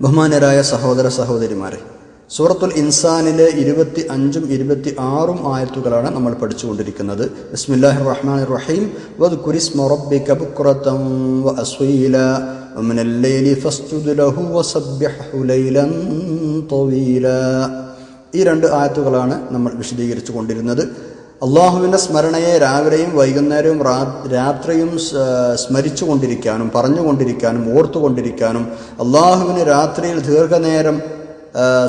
ബഹുമാനരായ സഹോദര സഹോദരിമാരെ സൂറത്തുൽ ഇൻസാനിലെ ഇരുപത്തി അഞ്ചും ഇരുപത്തി ആറും ആയത്തുകളാണ് നമ്മൾ പഠിച്ചുകൊണ്ടിരിക്കുന്നത് ബിസ്മില്ലാഹിർ റഹ്മാൻ റഹീം വദ് കുരിസ് മൊറബിക ബുക്രതം വ അസ്വീല ومن الليل فاسجد له وسبحه ليلا طويلا ഈ രണ്ട് ആയത്തുകളാണ് നമ്മൾ വിശദീകരിച്ചു കൊണ്ടിരുന്നത് അള്ളാഹുവിന്റെ സ്മരണയെ രാവിലെയും വൈകുന്നേരവും രാത്രിയും സ്മരിച്ചു കൊണ്ടിരിക്കാനും പറഞ്ഞുകൊണ്ടിരിക്കാനും ഓർത്തുകൊണ്ടിരിക്കാനും അള്ളാഹുവിന് രാത്രിയിൽ ദീർഘനേരം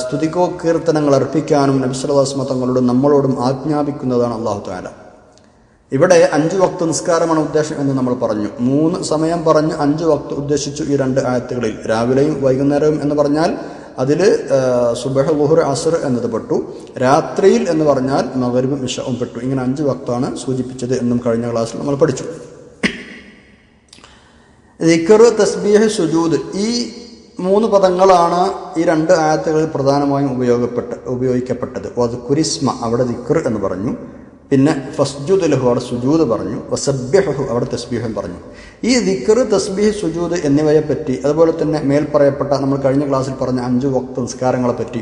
സ്തുതികോ കീർത്തനങ്ങൾ അർപ്പിക്കാനും നബിസ്വലാസ്മ തങ്ങളോടും നമ്മളോടും ആജ്ഞാപിക്കുന്നതാണ് അള്ളാഹു താല ഇവിടെ അഞ്ച് വക്ത നിസ്കാരമാണ് ഉദ്ദേശം എന്ന് നമ്മൾ പറഞ്ഞു. മൂന്ന് സമയം പറഞ്ഞ് അഞ്ച് വക്ത് ഉദ്ദേശിച്ചു ഈ രണ്ട് ആയത്തുകളിൽ. രാവിലെയും വൈകുന്നേരവും എന്ന് പറഞ്ഞാൽ അതിൽ സുബഹ ഗുഹുർ അസർ എന്നത് പെട്ടു. രാത്രിയിൽ എന്ന് പറഞ്ഞാൽ മകരും ഇഷവും പെട്ടു. ഇങ്ങനെ അഞ്ച് വക്താണ് സൂചിപ്പിച്ചത് എന്നും കഴിഞ്ഞ ക്ലാസ്സിൽ നമ്മൾ പഠിച്ചു. ദിക്കർ തസ്ബീഹ് സുജൂദ് ഈ മൂന്ന് പദങ്ങളാണ് ഈ രണ്ട് ആയത്തുകളിൽ പ്രധാനമായും ഉപയോഗപ്പെട്ട ഉപയോഗിക്കപ്പെട്ടത്. അത് കുരിസ്മ അവിടെ ദിക്കർ എന്ന് പറഞ്ഞു. പിന്നെ ഫസ്ജുദ് ലഹു അവിടെ സുജൂദ് പറഞ്ഞു. വസബ്യഹു അവിടെ തസ്ബീഹം പറഞ്ഞു. ഈ ദിക്കർ തസ്ബീഹ് സുജൂദ് എന്നിവയെ പറ്റി അതുപോലെ തന്നെ മേൽ പറയപ്പെട്ട നമ്മൾ കഴിഞ്ഞ ക്ലാസ്സിൽ പറഞ്ഞ അഞ്ച് വക്ത നിസ്കാരങ്ങളെ പറ്റി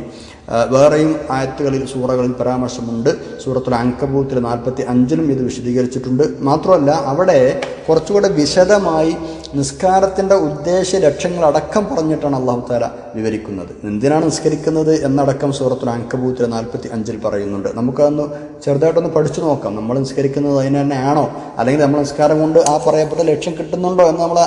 വേറെയും ആയത്തുകളിൽ സൂറകളിൽ പരാമർശമുണ്ട്. സൂറത്തിൽ അങ്കബൂത്തിൽ നാൽപ്പത്തി അഞ്ചിലും ഇത് വിശദീകരിച്ചിട്ടുണ്ട്. മാത്രമല്ല അവിടെ കുറച്ചുകൂടെ വിശദമായി നിസ്കാരത്തിന്റെ ഉദ്ദേശ ലക്ഷ്യങ്ങളടക്കം പറഞ്ഞിട്ടാണ് അള്ളാഹു താല വിവരിക്കുന്നത്. എന്തിനാണ് നിസ്കരിക്കുന്നത് എന്നടക്കം സൂറത്തിൽ അങ്കബൂത്തിൽ നാൽപ്പത്തി അഞ്ചിൽ പറയുന്നുണ്ട്. നമുക്കതൊന്ന് ചെറുതായിട്ടൊന്ന് പഠിച്ചു നോക്കാം. നമ്മൾ നിസ്കരിക്കുന്നത് അതിന് തന്നെയാണോ? അല്ലെങ്കിൽ നമ്മൾ നിസ്കാരം കൊണ്ട് ആ പറയപ്പെട്ട ലക്ഷ്യം കിട്ടുന്നുണ്ടോ എന്ന് നമ്മൾ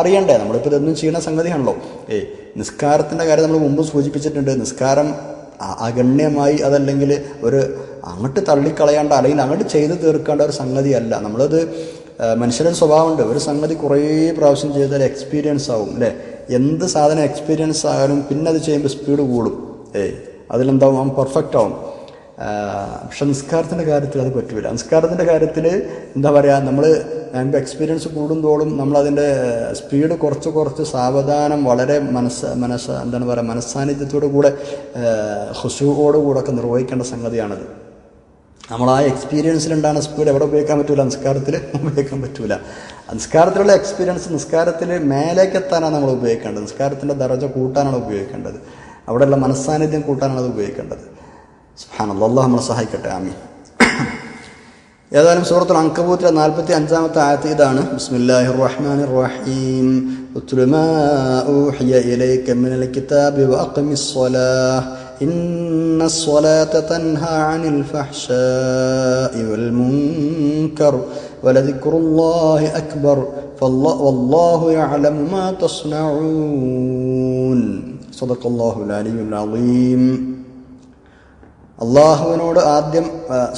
അറിയണ്ടേ? നമ്മളിപ്പോൾ ഇതൊന്നും ചെയ്യുന്ന സംഗതിയാണല്ലോ. ഏയ് നിസ്കാരത്തിന്റെ കാര്യം നമ്മൾ മുമ്പ് സൂചിപ്പിച്ചിട്ടുണ്ട്. നിസ്കാരം അഗണ്യമായി അതല്ലെങ്കിൽ ഒരു അങ്ങോട്ട് തള്ളിക്കളയാണ്ട അല്ലെങ്കിൽ അങ്ങോട്ട് ചെയ്ത് തീർക്കേണ്ട ഒരു സംഗതിയല്ല. നമ്മളത് മനുഷ്യരുടെ സ്വഭാവമുണ്ട്. ഒരു സംഗതി കുറേ പ്രാവശ്യം ചെയ്താൽ എക്സ്പീരിയൻസ് ആവും അല്ലേ? എന്ത് സാധനം എക്സ്പീരിയൻസ് ആയാലും പിന്നെ അത് ചെയ്യുമ്പോൾ സ്പീഡ് കൂടും. ഏയ് അതിലെന്താവും? പെർഫെക്റ്റ് ആവും. പക്ഷെ നിസ്കാരത്തിന്റെ കാര്യത്തിൽ അത് പറ്റില്ല നിസ്കാരത്തിന്റെ കാര്യത്തിൽ എന്താ പറയുക നമ്മൾ നമുക്ക് എക്സ്പീരിയൻസ് കൂടുന്തോറും നമ്മളതിന്റെ സ്പീഡ് കുറച്ച് കുറച്ച് സാവധാനം വളരെ മനസ്സ് മനസ്സ് എന്താണ് പറയുക മനസ്സാന്നിധ്യത്തോടു കൂടെ ഹുസുവോടുകൂടെ ഒക്കെ നിർവഹിക്കേണ്ട സംഗതിയാണത്. നമ്മൾ ആ എക്സ്പീരിയൻസിലുണ്ടാകുന്ന സ്പീഡ് എവിടെ ഉപയോഗിക്കാൻ പറ്റൂല? നിസ്കാരത്തിൽ ഉപയോഗിക്കാൻ പറ്റൂല. നിസ്കാരത്തിലുള്ള എക്സ്പീരിയൻസ് നിസ്കാരത്തിൽ മേലേക്ക് എത്താനാണ് നമ്മൾ ഉപയോഗിക്കേണ്ടത്. നിസ്കാരത്തിന്റെ ദർജ കൂട്ടാനാണ് ഉപയോഗിക്കേണ്ടത്. അവിടെയുള്ള മനസ്സാന്നിധ്യം കൂട്ടാനാണ് അത് ഉപയോഗിക്കേണ്ടത്. സുഹാനല്ല അള്ളാഹ് നമ്മളെ സഹായിക്കട്ടെ ആമി ഏതായാലും സൂറത്തുൽ അങ്കബൂത്തിലെ നാൽപ്പത്തി അഞ്ചാമത്തെ ആയത്ത് ഇതാണ് ബിസ്മില്ലാഹിർ റഹ്മാനിർ റഹീം ഉത്ലു മാ ഊഹിയ ഇലൈക മിനൽ കിതാബി വഅഖിമിസ് സ്വലാഹ് إن الصلاة تنهى عن الفحشاء والمنكر ولذكر الله أكبر فالله والله يعلم ما تصنعون صدق الله العلي العظيم അള്ളാഹുവിനോട് ആദ്യം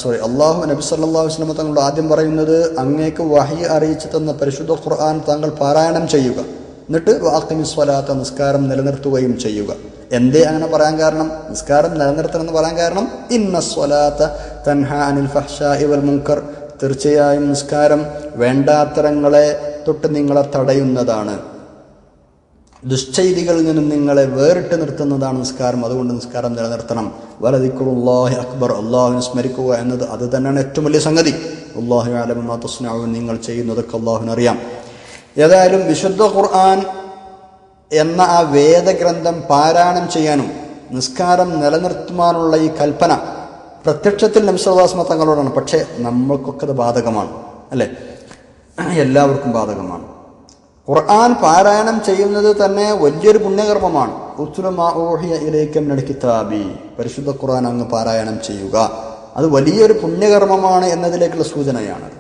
സോറി അള്ളാഹു നബി സല്ലാ വസ്ലമ തങ്ങളോട് ആദ്യം പറയുന്നത് അങ്ങേക്ക് വഹി അറിയിച്ചു തന്ന പരിശുദ്ധ ഖുർആൻ താങ്കൾ പാരായണം ചെയ്യുക. എന്നിട്ട് വാക്കിമി സ്വലാത്ത നിസ്കാരം നിലനിർത്തുകയും ചെയ്യുക. എന്തേ അങ്ങനെ പറയാൻ കാരണം? നിസ്കാരം നിലനിർത്തണം എന്ന് പറയാൻ കാരണം ഇന്ന സ്വലാത്ത തൻഹ അനിൽ ഫഹ്ഷ ഇവൽ മുങ്കർ തീർച്ചയായും നിസ്കാരം വേണ്ടാത്തരങ്ങളെ തൊട്ട് നിങ്ങളെ തടയുന്നതാണ്. ദുശ്ചൈതികളിൽ നിന്നും നിങ്ങളെ വേറിട്ട് നിർത്തുന്നതാണ് നിസ്കാരം. അതുകൊണ്ട് നിസ്കാരം നിലനിർത്തണം. വലതിക്കുറുല്ലാഹി അക്ബർ അള്ളാഹുവിനെ സ്മരിക്കുക എന്നത് അത് തന്നെയാണ് ഏറ്റവും വലിയ സംഗതി. അള്ളാഹു ആലമ തസ്നാവും നിങ്ങൾ ചെയ്യുന്നതൊക്കെ അള്ളാഹുവിനറിയാം ഏതായാലും വിശുദ്ധ ഖുർആൻ എന്ന ആ വേദഗ്രന്ഥം പാരായണം ചെയ്യാനും നിസ്കാരം നിലനിർത്തുവാനുള്ള ഈ കൽപ്പന പ്രത്യക്ഷത്തിൽ നംസവാസ്മ തങ്ങളോടാണ്. പക്ഷേ നമ്മൾക്കൊക്കെ അത് ബാധകമാണ്. അല്ലേ? എല്ലാവർക്കും ബാധകമാണ്. ഖുർആൻ പാരായണം ചെയ്യുന്നത് തന്നെ വലിയൊരു പുണ്യകർമ്മമാണ്. കിതാബി. പരിശുദ്ധ ഖുർആൻ അങ്ങ് പാരായണം ചെയ്യുക. അത് വലിയൊരു പുണ്യകർമ്മമാണ് എന്നതിലേക്കുള്ള സൂചനയാണ്.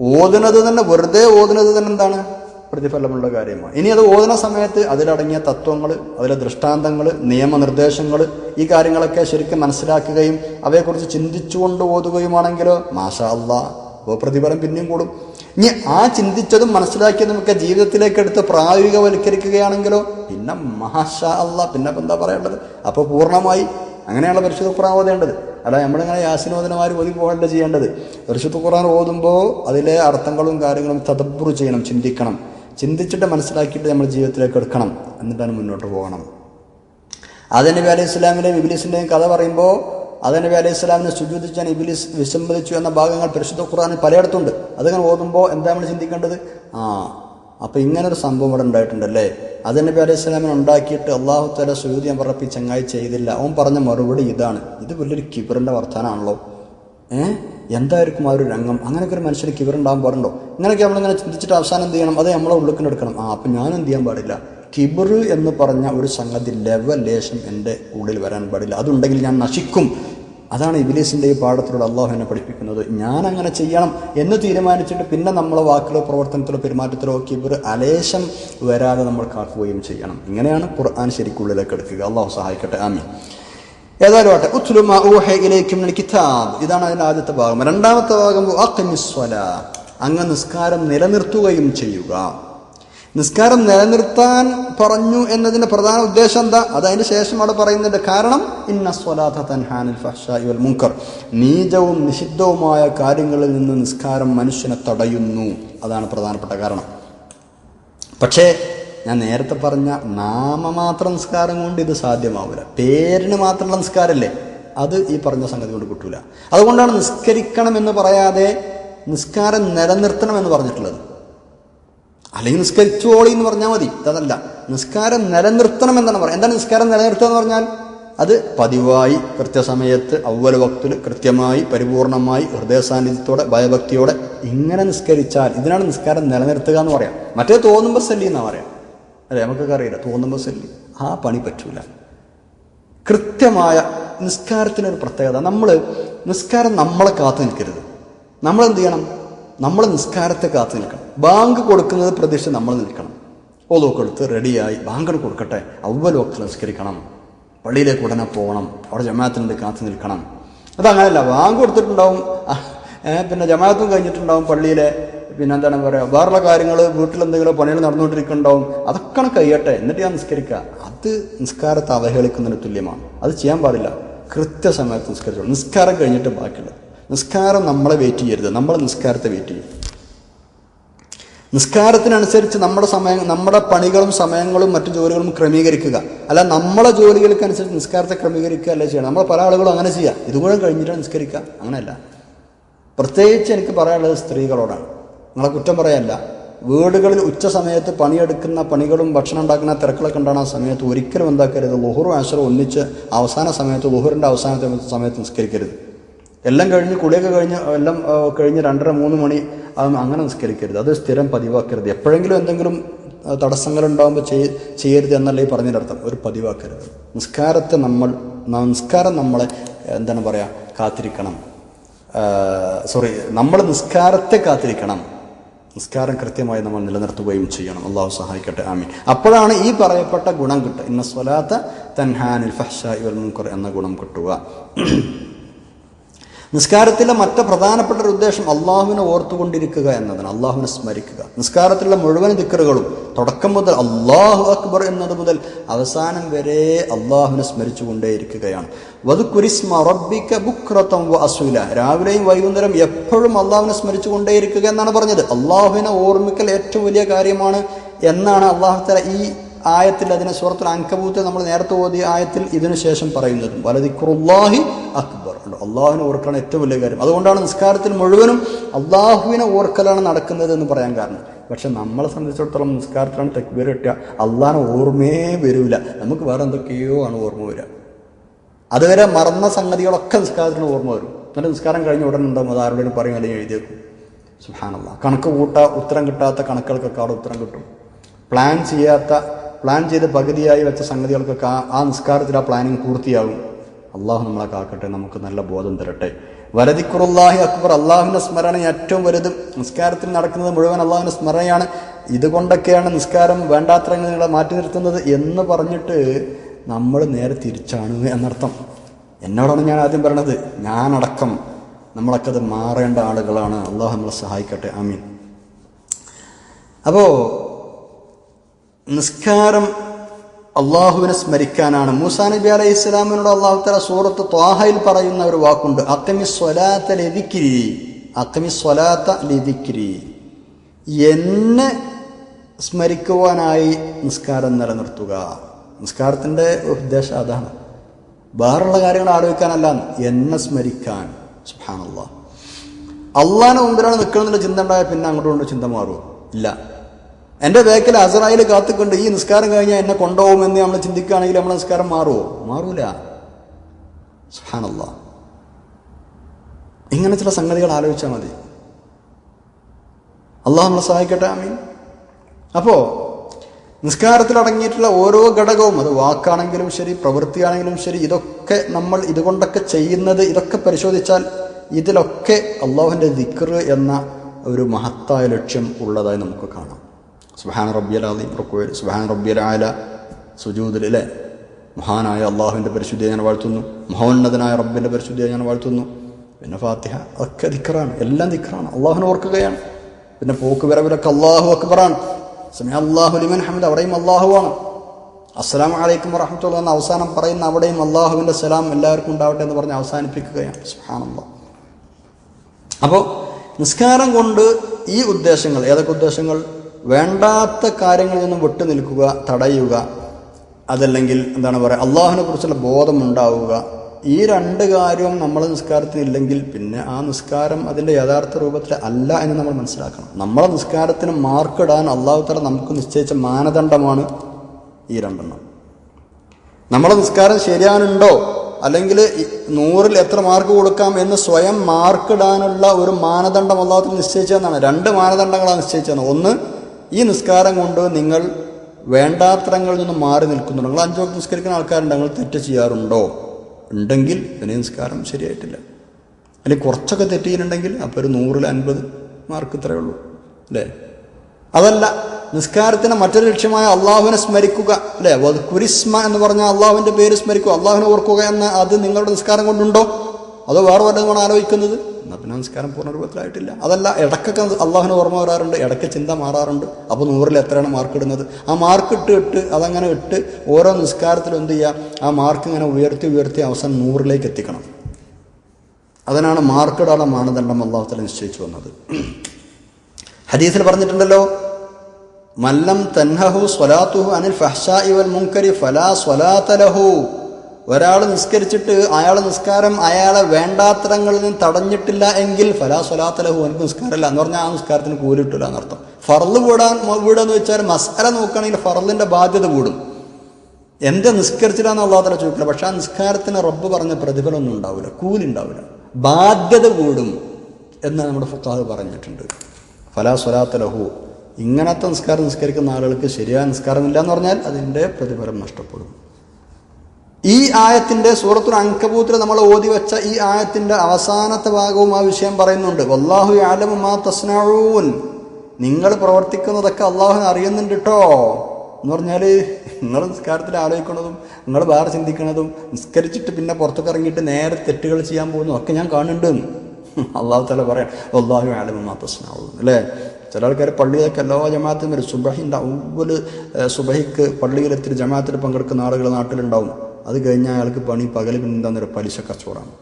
ഓതുന്നത് തന്നെ വെറുതെ ഓതുന്നത് തന്നെ എന്താണ്? പ്രതിഫലമുള്ള കാര്യമാണ്. ഇനി അത് ഓതുന്ന സമയത്ത് അതിലടങ്ങിയ തത്വങ്ങൾ അതിലെ ദൃഷ്ടാന്തങ്ങൾ നിയമനിർദ്ദേശങ്ങൾ ഈ കാര്യങ്ങളൊക്കെ ശരിക്കും മനസ്സിലാക്കുകയും അവയെക്കുറിച്ച് ചിന്തിച്ചുകൊണ്ട് ഓതുകയുമാണെങ്കിലോ മാഷാ അല്ലാ അപ്പോൾ പ്രതിഫലം പിന്നെയും കൂടും. ഇനി ആ ചിന്തിച്ചതും മനസ്സിലാക്കിയതും ഒക്കെ ജീവിതത്തിലേക്ക് എടുത്ത് പ്രായോഗികവൽക്കരിക്കുകയാണെങ്കിലോ പിന്നെ മഹാഷാ അല്ല പിന്നെ എന്താ പറയേണ്ടത്? അപ്പോൾ പൂർണമായി അങ്ങനെയാണ് പരിശുദ്ധ ഖുറാൻ ഓതേണ്ടത്. അല്ല നമ്മളിങ്ങനെ യാസിനോദനമാർ ഓതി പോകേണ്ട ചെയ്യേണ്ടത്? പരിശുദ്ധ ഖുറാൻ ഓതുമ്പോൾ അതിലെ അർത്ഥങ്ങളും കാര്യങ്ങളും തദബ്ബുർ ചെയ്യണം ചിന്തിക്കണം. ചിന്തിച്ചിട്ട് മനസ്സിലാക്കിയിട്ട് നമ്മൾ ജീവിതത്തിലേക്ക് എടുക്കണം. എന്നിട്ടാണ് മുന്നോട്ട് പോകണം. ആദനബി അലൈഹി ഇസ്ലാമിന്റെയും വിബിലിസിന്റെയും കഥ പറയുമ്പോൾ ആദനബി അലൈഹി സ്വലാമിനെ സുജൂതിച്ചാൻ ഇബിലിസ് വിസമ്മതിച്ചു എന്ന ഭാഗങ്ങൾ പരിശുദ്ധ ഖുറാനിൽ പലയിടത്തുണ്ട്. അതിങ്ങനെ ഓതുമ്പോൾ എന്താ നമ്മൾ ചിന്തിക്കേണ്ടത്? ആ അപ്പോൾ ഇങ്ങനൊരു സംഭവം ഇവിടെ ഉണ്ടായിട്ടുണ്ടല്ലേ? അതനബി അലൈഹി സ്വലാമിനെ ഉണ്ടാക്കിയിട്ട് അള്ളാഹു തല സുജൂതി ഞാൻ പറഞ്ഞപ്പോൾ ചങ്ങായി ചെയ്തില്ല. അവൻ പറഞ്ഞ മറുപടി ഇതാണ്. ഇത് വലിയൊരു കിബറിന്റെ വർത്താനാണല്ലോ. ഏ? എന്തായിരിക്കും ആ ഒരു രംഗം? അങ്ങനെയൊക്കെ ഒരു മനുഷ്യന് കിബറുണ്ടാകാൻ പാടുണ്ടോ? ഇങ്ങനെയൊക്കെ നമ്മളിങ്ങനെ ചിന്തിച്ചിട്ട് അവസാനം എന്ത് ചെയ്യണം? അത് നമ്മളെ ഉള്ളിക്കിനെടുക്കണം ആ അപ്പം ഞാൻ എന്ത് ചെയ്യാൻ പാടില്ല? കിബർ എന്ന് പറഞ്ഞ ഒരു സംഗതി ലെവൽ ലേശം എന്റെ ഉള്ളിൽ വരാൻ പാടില്ല. അതുണ്ടെങ്കിൽ ഞാൻ നശിക്കും. അതാണ് ഇബിലീസിന്റെ ഈ പാഠത്തിലൂടെ അള്ളാഹു എന്നെ പഠിപ്പിക്കുന്നത്. ഞാൻ അങ്ങനെ ചെയ്യണം എന്ന് തീരുമാനിച്ചിട്ട് പിന്നെ നമ്മളെ വാക്കിലോ പ്രവർത്തനത്തിലോ പെരുമാറ്റത്തിലോ കിബർ അലേശം വരാതെ നമ്മൾ കാക്കുകയും ചെയ്യണം. ഇങ്ങനെയാണ് ഖുർആൻ ശരിക്കുള്ളിലേക്ക് എടുക്കുക. അള്ളാഹു സഹായിക്കട്ടെ. ആമി ഏതായാലും ആട്ടെ ഉത്ലുമ ഊഹ കിതാബ്. ഇതാണ് അതിന്റെ ആദ്യത്തെ ഭാഗം. രണ്ടാമത്തെ ഭാഗം അങ്ങ് നിസ്കാരം നിലനിർത്തുകയും ചെയ്യുക. നിസ്കാരം നിലനിർത്താൻ പറഞ്ഞു എന്നതിന്റെ പ്രധാന ഉദ്ദേശം എന്താ? അത് അതിന് ശേഷം അവിടെ പറയുന്നുണ്ട് കാരണം ഇന്ന വൽ മുങ്കർ നീചവും നിഷിദ്ധവുമായ കാര്യങ്ങളിൽ നിന്ന് നിസ്കാരം മനുഷ്യനെ തടയുന്നു. അതാണ് പ്രധാനപ്പെട്ട കാരണം. പക്ഷേ ഞാൻ നേരത്തെ പറഞ്ഞ നാമമാത്ര നിസ്കാരം കൊണ്ട് ഇത് സാധ്യമാവില്ല. പേരിന് മാത്രമുള്ള നിസ്കാരമല്ലേ അത് ഈ പറഞ്ഞ സംഗതി കൊണ്ട് കിട്ടൂല. അതുകൊണ്ടാണ് നിസ്കരിക്കണം എന്ന് പറയാതെ നിസ്കാരം നിലനിർത്തണം എന്ന് പറഞ്ഞിട്ടുള്ളത്. അല്ലെങ്കിൽ നിസ്കരിച്ചോളി എന്ന് പറഞ്ഞാൽ മതി. അതല്ല നിസ്കാരം നിലനിർത്തണം എന്നാണ് പറയുക എന്താണ് നിസ്കാരം നിലനിർത്തുക എന്ന് പറഞ്ഞാൽ? അത് പതിവായി കൃത്യസമയത്ത് അവല ഭക്തിൽ കൃത്യമായി പരിപൂർണമായി ഹൃദയ സാന്നിധ്യത്തോടെ ഭയഭക്തിയോടെ ഇങ്ങനെ നിസ്കരിച്ചാൽ ഇതിനാണ് നിസ്കാരം നിലനിർത്തുക എന്ന് പറയാം. മറ്റേ തോന്നുമ്പോൾ സെല്ലി എന്നാണ് പറയാം? അതെ നമുക്കൊക്കെ അറിയില്ല. തോന്നുമ്പോൾ സെല്ലി. ആ പണി പറ്റൂല. കൃത്യമായ നിസ്കാരത്തിനൊരു പ്രത്യേകത. നമ്മൾ നിസ്കാരം നമ്മളെ കാത്തു നിൽക്കരുത്. നമ്മളെന്ത് ചെയ്യണം? നമ്മൾ നിസ്കാരത്തെ കാത്തു നിൽക്കണം. ബാങ്ക് കൊടുക്കുന്നത് പ്രതീക്ഷ നമ്മൾ നിൽക്കണം. ഓലോക്കെ എടുത്ത് റെഡിയായി ബാങ്ക് കൊടുക്കട്ടെ. അവലോക്ക് നിസ്കരിക്കണം പള്ളിയിലേക്ക് ഉടനെ പോകണം. അവിടെ ജമാഅത്തിനുണ്ട് കാത്തു നിൽക്കണം. അതങ്ങനെയല്ല ബാങ്ക് കൊടുത്തിട്ടുണ്ടാവും. പിന്നെ ജമാഅത്തും കഴിഞ്ഞിട്ടുണ്ടാവും പള്ളിയിലെ. പിന്നെ എന്താണ് പറയുക വേറുള്ള കാര്യങ്ങൾ വീട്ടിൽ എന്തെങ്കിലും പണികൾ നടന്നുകൊണ്ടിരിക്കുന്നുണ്ടാവും. അതൊക്കെ കഴിയട്ടെ. എന്നിട്ട് ഞാൻ നിസ്കരിക്കുക. അത് നിസ്കാരത്തെ അവഹേളിക്കുന്നതിന് തുല്യമാണ്. അത് ചെയ്യാൻ പാടില്ല. കൃത്യസമയത്ത് നിസ്കരിച്ചോളൂ. നിസ്കാരം കഴിഞ്ഞിട്ട് ബാക്കിയുള്ളത്. നിസ്കാരം നമ്മളെ വെയിറ്റ് ചെയ്യരുത്. നമ്മൾ നിസ്കാരത്തെ വെയിറ്റ് ചെയ്യും. നിസ്കാരത്തിനനുസരിച്ച് നമ്മുടെ സമയം നമ്മുടെ പണികളും സമയങ്ങളും മറ്റു ജോലികളും ക്രമീകരിക്കുക. അല്ല നമ്മളെ ജോലികൾക്കനുസരിച്ച് നിസ്കാരത്തെ ക്രമീകരിക്കുക അല്ല ചെയ്യണം. നമ്മൾ പല ആളുകളും അങ്ങനെ ചെയ്യുക ഇതുകൂടെ കഴിഞ്ഞിട്ടാണ് നിസ്കരിക്കുക. അങ്ങനെയല്ല. പ്രത്യേകിച്ച് എനിക്ക് പറയാനുള്ളത് സ്ത്രീകളോടാണ്. നിങ്ങളെ കുറ്റം പറയല്ല. വീടുകളിൽ ഉച്ച സമയത്ത് പണിയെടുക്കുന്ന പണികളും ഭക്ഷണം ഉണ്ടാക്കുന്ന തിരക്കുകളൊക്കെ ഉണ്ടാകുന്ന സമയത്ത് ഒരിക്കലും എന്താക്കരുത്. ലുഹുറും ആശറും ഒന്നിച്ച് അവസാന സമയത്ത് ലുഹുറിന്റെ അവസാനത്തെ സമയത്ത് നിസ്കരിക്കരുത്. എല്ലാം കഴിഞ്ഞ് കുളിയൊക്കെ കഴിഞ്ഞ് എല്ലാം കഴിഞ്ഞ് രണ്ടര മൂന്ന് മണി അങ്ങനെ നിസ്കരിക്കരുത്. അത് സ്ഥിരം പതിവാക്കരുത്. എപ്പോഴെങ്കിലും എന്തെങ്കിലും തടസ്സങ്ങളുണ്ടാകുമ്പോൾ ചെയ് ചെയ്യരുത് എന്നല്ല ഈ പറഞ്ഞതിനർത്ഥം ഒരു പതിവാക്കരുത്. നിസ്കാരത്തെ നമ്മൾ നിസ്കാരം നമ്മളെ എന്താണ് പറയുക കാത്തിരിക്കണം. സോറി നമ്മൾ നിസ്കാരത്തെ കാത്തിരിക്കണം. നിസ്കാരം കൃത്യമായി നമ്മൾ നിലനിർത്തുകയും ചെയ്യണം. അള്ളാഹു സഹായിക്കട്ടെ. ആമീൻ. അപ്പോഴാണ് ഈ പറയപ്പെട്ട ഗുണം കിട്ടുക. ഇന്ന സ്വലാത്ത തൻഹാനിൽ ഫഹ്ഷ വൽ മുൻകർ എന്ന ഗുണം കിട്ടുക. നിസ്കാരത്തിലെ മറ്റ് പ്രധാനപ്പെട്ട ഒരു ഉദ്ദേശം അള്ളാഹുവിനെ ഓർത്തുകൊണ്ടിരിക്കുക എന്നതാണ്. അള്ളാഹുവിനെ സ്മരിക്കുക. നിസ്കാരത്തിലുള്ള മുഴുവൻ ദിക്കറുകളും തുടക്കം മുതൽ അള്ളാഹു അക്ബർ എന്നത് മുതൽ അവസാനം വരെ അള്ളാഹുവിനെ സ്മരിച്ചുകൊണ്ടേയിരിക്കുകയാണ്. വധുക്കുരിസ്മ റബ്ബിക്ക ബുക്രത്തം അസൂല. രാവിലെയും വൈകുന്നേരം എപ്പോഴും അള്ളാഹുവിനെ സ്മരിച്ചുകൊണ്ടേയിരിക്കുക എന്നാണ് പറഞ്ഞത്. അള്ളാഹുവിനെ ഓർമ്മിക്കൽ ഏറ്റവും വലിയ കാര്യമാണ് എന്നാണ് അള്ളാഹു തല ഈ ആയത്തിൽ അതിനെ സുഹൃത്തിൽ അങ്കബൂത്ത് നമ്മൾ നേരത്തെ ഓതിയ ആയത്തിൽ ഇതിനു ശേഷം പറയുന്നതും. വലതിക്കുറുല്ലാഹി അക്ബർ. ഉണ്ട് അള്ളാഹുവിനെ ഓർക്കലാണ് ഏറ്റവും വലിയ കാര്യം. അതുകൊണ്ടാണ് നിസ്കാരത്തിൽ മുഴുവനും അള്ളാഹുവിനെ ഓർക്കലാണ് നടക്കുന്നത് എന്ന് പറയാൻ കാരണം. പക്ഷെ നമ്മളെ സംബന്ധിച്ചിടത്തോളം നിസ്കാരത്തിലാണ് തെക്കുപേര് കിട്ടുക. അള്ളാഹിനെ ഓർമ്മയേ വരില്ല നമുക്ക് വേറെ എന്തൊക്കെയോ ആണ് ഓർമ്മ വരിക. അതുവരെ മറന്ന സംഗതികളൊക്കെ നിസ്കാരത്തിന് ഓർമ്മ വരും. എന്നിട്ട് നിസ്കാരം കഴിഞ്ഞ ഉടനെ ഉണ്ടാവും അത് ആരോടും പറയും അല്ലെങ്കിൽ എഴുതിയേക്കും സുഹാനല്ല കണക്ക് കൂട്ട ഉത്തരം കിട്ടാത്ത കണക്കുകൾക്കൊക്കെ അവിടെ ഉത്തരം കിട്ടും. പ്ലാൻ ചെയ്യാത്ത പ്ലാൻ ചെയ്ത് പകുതിയായി വെച്ച സംഗതികൾക്കൊക്കെ ആ നിസ്കാരത്തിൽ ആ പ്ലാനിങ് പൂർത്തിയാകും. അള്ളാഹു നമ്മളെ കാക്കട്ടെ നമുക്ക് നല്ല ബോധം തരട്ടെ. വരദിക്കുറുല്ലാഹി അക്ബർ അള്ളാഹുവിന്റെ സ്മരണ ഏറ്റവും വലുത് നിസ്കാരത്തിൽ നടക്കുന്നത് മുഴുവൻ അള്ളാഹുവിന്റെ സ്മരണയാണ്. ഇതുകൊണ്ടൊക്കെയാണ് നിസ്കാരം വേണ്ടാത്രങ്ങളെ മാറ്റി നിർത്തുന്നത് എന്ന് പറഞ്ഞിട്ട് നമ്മൾ നേരെ തിരിച്ചാണ് എന്നർത്ഥം. എന്നോടാണ് ഞാൻ ആദ്യം പറയണത്. ഞാനടക്കം നമ്മളൊക്കെ അത് മാറേണ്ട ആളുകളാണ്. അള്ളാഹു നമ്മളെ സഹായിക്കട്ടെ. ആമീൻ. അപ്പോൾ നിസ്കാരം അള്ളാഹുവിനെ സ്മരിക്കാനാണ്. മൂസാ നബി അലൈഹി ഇസ്ലാമിനോട് അള്ളാഹു തല സൂറത്ത് ത്വാഹയിൽ പറയുന്ന ഒരു വാക്കുണ്ട്. അക്കമി സ്വലാത്ത ലതിക്കിരി അക്കമി സ്വലാത്ത ലതിക്കിരി എന്നെ സ്മരിക്കുവാനായി നിസ്കാരം നിലനിർത്തുക. നിസ്കാരത്തിന്റെ ഉദ്ദേശം അതാണ്. വേറുള്ള കാര്യങ്ങൾ ആലോചിക്കാനല്ല. എന്നെ സ്മരിക്കാൻ. സുഹാനല്ല അള്ളാഹിന്റെ മുമ്പിലാണ് നിൽക്കണമെന്നുള്ള ചിന്ത ഉണ്ടായാൽ പിന്നെ കൊണ്ട് ചിന്ത മാറുമോ ഇല്ല. എന്റെ ബേക്കിൽ അസറായിൽ കാത്തുകൊണ്ട് ഈ നിസ്കാരം കഴിഞ്ഞാൽ എന്നെ കൊണ്ടുപോകുമെന്ന് നമ്മൾ ചിന്തിക്കുകയാണെങ്കിൽ നമ്മളെ നിസ്കാരം മാറുമോ മാറൂല. സുഹാനല്ല ഇങ്ങനെ ചില സംഗതികൾ ആലോചിച്ചാൽ മതി. അള്ളാഹ് നമ്മളെ സഹായിക്കട്ടെ ആമീൻ. അപ്പോൾ നിസ്കാരത്തിൽ അടങ്ങിയിട്ടുള്ള ഓരോ ഘടകവും അത് വാക്കാണെങ്കിലും ശരി പ്രവൃത്തിയാണെങ്കിലും ശരി ഇതൊക്കെ നമ്മൾ ഇതുകൊണ്ടൊക്കെ ചെയ്യുന്നത് ഇതൊക്കെ പരിശോധിച്ചാൽ ഇതിലൊക്കെ അള്ളാഹുവിന്റെ ദിക്ർ എന്ന ഒരു മഹത്തായ ലക്ഷ്യം ഉള്ളതായി നമുക്ക് കാണാം. സുബാൻ റബ്ബിയൽ അലീം റുക്കുവേൽ സുബാൻ റബ്ബിയൽ ആല സുജൂദിൽ അല്ലേ മഹാനായ അള്ളാഹുവിന്റെ പരിശുദ്ധിയെ ഞാൻ വാഴ്ത്തുന്നു മഹോന്നതനായ റബ്ബിന്റെ പരിശുദ്ധിയെ ഞാൻ വാഴ്ത്തുന്നു. പിന്നെ ഫാത്തിഹ ഒക്കെ ദിക്കറാണ് എല്ലാം ദിക്കറാണ് അള്ളാഹുവിനെ ഓർക്കുകയാണ്. പിന്നെ പോക്ക് വരവിലൊക്കെ അള്ളാഹു അക്ബറാണ്. സമയ അള്ളാഹു ലിമൻ ഹമദ് അവിടെയും അള്ളാഹുവാണ് അസ്സാം വലൈക്കും വറഹമത്തുള്ള എന്ന അവസാനം പറയുന്ന അവിടെയും അള്ളാഹുവിന്റെ സലാം എല്ലാവർക്കും ഉണ്ടാവട്ടെ എന്ന് പറഞ്ഞ് അവസാനിപ്പിക്കുകയാണ്. സുഹാനല്ലാ അപ്പോൾ നിസ്കാരം കൊണ്ട് ഈ ഉദ്ദേശങ്ങൾ ഏതൊക്കെ ഉദ്ദേശങ്ങൾ? വേണ്ടാത്ത കാര്യങ്ങളിൽ നിന്നും വിട്ടു നിൽക്കുക തടയുക അതല്ലെങ്കിൽ എന്താണ് പറയുക അള്ളാഹുവിനെ കുറിച്ചുള്ള ബോധം ഉണ്ടാവുക ഈ രണ്ട് കാര്യവും നമ്മൾ നിസ്കാരത്തിൽ ഇല്ലെങ്കിൽ പിന്നെ ആ നിസ്കാരം അതിന്റെ യഥാർത്ഥ രൂപത്തിൽ അല്ല എന്ന് നമ്മൾ മനസ്സിലാക്കണം. നമ്മളെ നിസ്കാരത്തിന് മാർക്കിടാൻ അള്ളാഹു തല നമുക്ക് നിശ്ചയിച്ച മാനദണ്ഡമാണ് ഈ രണ്ടെണ്ണം. നമ്മളെ നിസ്കാരം ശരിയാനുണ്ടോ അല്ലെങ്കിൽ നൂറിൽ എത്ര മാർക്ക് കൊടുക്കാം എന്ന് സ്വയം മാർക്കിടാനുള്ള ഒരു മാനദണ്ഡം അള്ളാഹത്തിൽ നിശ്ചയിച്ചതെന്നാണ്. രണ്ട് മാനദണ്ഡങ്ങളാണ് നിശ്ചയിച്ചതെന്ന്. ഒന്ന് ഈ നിസ്കാരം കൊണ്ട് നിങ്ങൾ വേണ്ടാത്തരങ്ങളിൽ നിന്ന് മാറി നിൽക്കുന്നുണ്ടോ നിങ്ങൾ അഞ്ചു നിസ്കരിക്കുന്ന ആൾക്കാരുണ്ട്. നിങ്ങൾ തെറ്റ് ചെയ്യാറുണ്ടോ? ഉണ്ടെങ്കിൽ ഇതിന് നിസ്കാരം ശരിയായിട്ടില്ല. അല്ലെങ്കിൽ കുറച്ചൊക്കെ തെറ്റ് ചെയ്യുന്നുണ്ടെങ്കിൽ അപ്പോൾ ഒരു നൂറിൽ അൻപത് മാർക്ക് ഇത്രയേ ഉള്ളൂ. അല്ലേ? അതല്ല നിസ്കാരത്തിന് മറ്റൊരു ലക്ഷ്യമായ അള്ളാഹുവിനെ സ്മരിക്കുക. അല്ലേ? കുരിസ്മ എന്ന് പറഞ്ഞാൽ അള്ളാഹുവിന്റെ പേര് സ്മരിക്കുക. അള്ളാഹുവിനെ ഓർക്കുക എന്ന അത് നിങ്ങളുടെ നിസ്കാരം കൊണ്ടുണ്ടോ? അതോ വേറെ വല്ലതുമാണ് ആലോചിക്കുന്നത്? എന്നാൽ പിന്നെ നിസ്കാരം പൂർണ രൂപത്തിലായിട്ടില്ല അതല്ല ഇടയ്ക്കൊക്കെ അള്ളാഹുന് ഓർമ്മ വരാറുണ്ട് ഇടയ്ക്ക് ചിന്ത മാറാറുണ്ട്. അപ്പോൾ നൂറിൽ എത്രയാണ് മാർക്ക് ഇടുന്നത്? ആ മാർക്ക് ഇട്ട് ഇട്ട് അതങ്ങനെ ഇട്ട് ഓരോ നിസ്കാരത്തിലും എന്ത് ചെയ്യുക ആ മാർക്ക് ഇങ്ങനെ ഉയർത്തി ഉയർത്തി അവസാനം നൂറിലേക്ക് എത്തിക്കണം. അതിനാണ് മാർക്കിടാനുള്ള മാനദണ്ഡം അള്ളാഹുത്തല നിശ്ചയിച്ചു വന്നത് ഹദീസിൽ പറഞ്ഞിട്ടുണ്ടല്ലോ മല്ലം തൻഹഹു സ്വലാത്തുഹു അനിൽ ഫഹ്ഷാ വൽ മുൻകരി ഫലാ സ്വലാത്തലഹു ഒരാൾ നിസ്കരിച്ചിട്ട് അയാൾ നിസ്കാരം അയാളെ വേണ്ടാത്തരങ്ങളിൽ നിന്ന് തടഞ്ഞിട്ടില്ല എങ്കിൽ ഫലാ സ്വലാത്തലഹു എനിക്ക് നിസ്കാരമില്ല എന്ന് പറഞ്ഞാൽ ആ നിസ്കാരത്തിന് കൂലി കിട്ടില്ല എന്നർത്ഥം ഫറൽ വീടാൻ വീടാന്ന് വെച്ചാൽ മസ്കര നോക്കുകയാണെങ്കിൽ ഫറലിന്റെ ബാധ്യത കൂടും. എന്ത് നിസ്കരിച്ചില്ലാന്ന് അള്ളാഹത്തല ചോദിക്കില്ല. പക്ഷെ ആ നിസ്കാരത്തിന് റബ്ബ് പറഞ്ഞ പ്രതിഫലമൊന്നും ഉണ്ടാവില്ല കൂലി ഉണ്ടാവില്ല. ബാധ്യത കൂടും എന്ന് നമ്മുടെ ഫുത്താഹ് പറഞ്ഞിട്ടുണ്ട്. ഫലാ സ്വലാത്തലഹു ഇങ്ങനത്തെ നിസ്കാരം നിസ്കരിക്കുന്ന ആളുകൾക്ക് ശരിയായ നിസ്കാരമില്ല എന്ന് പറഞ്ഞാൽ അതിന്റെ പ്രതിഫലം നഷ്ടപ്പെടും. ഈ ആയത്തിന്റെ സൂറത്തുൽ അങ്കബൂത്തിൽ നമ്മൾ ഓതി വെച്ച ഈ ആയത്തിന്റെ അവസാനത്തെ ഭാഗവും ആ വിഷയം പറയുന്നുണ്ട്. വല്ലാഹു ആലമു മാ തസ്നാഴൂൻ നിങ്ങൾ പ്രവർത്തിക്കുന്നതൊക്കെ അള്ളാഹുവിനെ അറിയുന്നുണ്ട് കേട്ടോ എന്ന് പറഞ്ഞാൽ നിങ്ങൾ നിസ്കാരത്തിൽ ആലോചിക്കുന്നതും നിങ്ങൾ വേറെ ചിന്തിക്കുന്നതും നിസ്കരിച്ചിട്ട് പിന്നെ പുറത്തൊക്കെ ഇറങ്ങിയിട്ട് നേരെ തെറ്റുകൾ ചെയ്യാൻ പോകുന്നതും ഒക്കെ ഞാൻ കാണുന്നുണ്ട്. അള്ളാഹു തല പറയാം അള്ളാഹു ആലമു മാ തസ്നഊൻ. അല്ലേ? ചില ആൾക്കാർ പള്ളിയിലൊക്കെ എല്ലാ ജമാഅത്തും വരും. സുബഹിന്റെ ഒവ്വൊരു സുബഹിക്ക് പള്ളിയിലെത്തിരി ജമാഅത്തിൽ പങ്കെടുക്കുന്ന ആളുകൾ നാട്ടിലുണ്ടാവും. അത് കഴിഞ്ഞാൽ അയാൾക്ക് പണി പകൽ പിന്നെ എന്താണെന്നൊരു പലിശ കച്ചവടമാണ്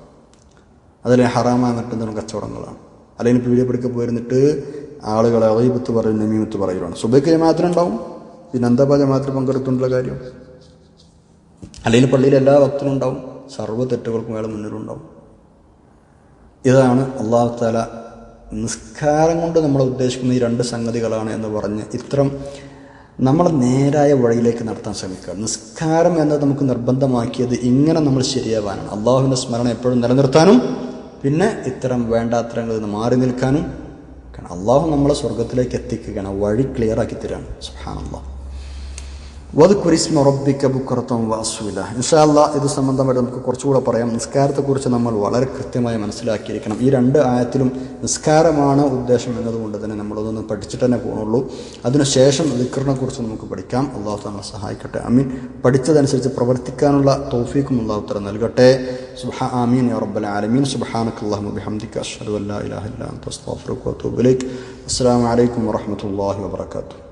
അതിൽ ഹറാമായ മറ്റെന്തെങ്കിലും കച്ചവടങ്ങളാണ്. അല്ലെങ്കിൽ പീഡിയപ്പെടുക്ക പോയിരുന്നിട്ട് ആളുകളെ അറീബത്ത് പറയും നമീമത്ത് പറയുകയാണ് സുബൈക്ക് ജമാഅത്തിനുണ്ടാവും പിന്നെ എന്താ മാത്രം പങ്കെടുത്തുള്ള കാര്യം. അല്ലെങ്കിൽ പള്ളിയിൽ എല്ലാ ഭക്തനും ഉണ്ടാവും. സർവ തെറ്റുകൾക്കും അയാൾ മുന്നിലുണ്ടാവും. ഇതാണ് അള്ളാഹു താല നിസ്കാരം കൊണ്ട് നമ്മൾ ഉദ്ദേശിക്കുന്ന ഈ രണ്ട് സംഗതികളാണ് എന്ന് പറഞ്ഞ് ഇത്തരം നമ്മൾ നേരായ വഴിയിലേക്ക് നടത്താൻ ശ്രമിക്കുക. നിസ്കാരം എന്നത് നമുക്ക് നിർബന്ധമാക്കിയത് ഇങ്ങനെ നമ്മൾ ശരിയാവാനാണ്. അള്ളാഹുവിന്റെ സ്മരണ എപ്പോഴും നിലനിർത്താനും പിന്നെ ഇത്തരം വേണ്ടാത്തരങ്ങളിൽ നിന്ന് മാറി നിൽക്കാനും. കാരണം അള്ളാഹു നമ്മളെ സ്വർഗത്തിലേക്ക് എത്തിക്കുകയാണ് വഴി ക്ലിയറാക്കി തരാണ് സുഹാൻ അള്ളാഹ് വത് കുരിസ്മ റബ്ബിക്ക ബുക്കറത്തം വാസുവില ഇൻഷാല്ല ഇത് സംബന്ധമായിട്ട് നമുക്ക് കുറച്ചുകൂടെ പറയാം. നിസ്കാരത്തെക്കുറിച്ച് നമ്മൾ വളരെ കൃത്യമായി മനസ്സിലാക്കിയിരിക്കണം. ഈ രണ്ട് ആയത്തിലും നിസ്കാരമാണ് ഉദ്ദേശം എന്നതുകൊണ്ട് തന്നെ നമ്മളതൊന്ന് പഠിച്ചിട്ട് തന്നെ പോകുന്നുള്ളൂ അതിനുശേഷം ദിക്കറിനെക്കുറിച്ച് നമുക്ക് പഠിക്കാം. അള്ളാഹു താങ്കളെ സഹായിക്കട്ടെ. അമീൻ. പഠിച്ചതനുസരിച്ച് പ്രവർത്തിക്കാനുള്ള തോഫീക്കും അള്ളാഹു തല നൽകട്ടെ. സുബഹ ആമീൻ റബ്ബൽ ആലമീൻ. സുബ്ഹാനക അല്ലാഹുമ്മ ബിഹംദിക അഷ്ഹദു അൻ ലാ ഇലാഹ അസ്സലാമു അലൈക്കും വറഹ്മത്തുള്ളാഹി വബറകാതുഹു.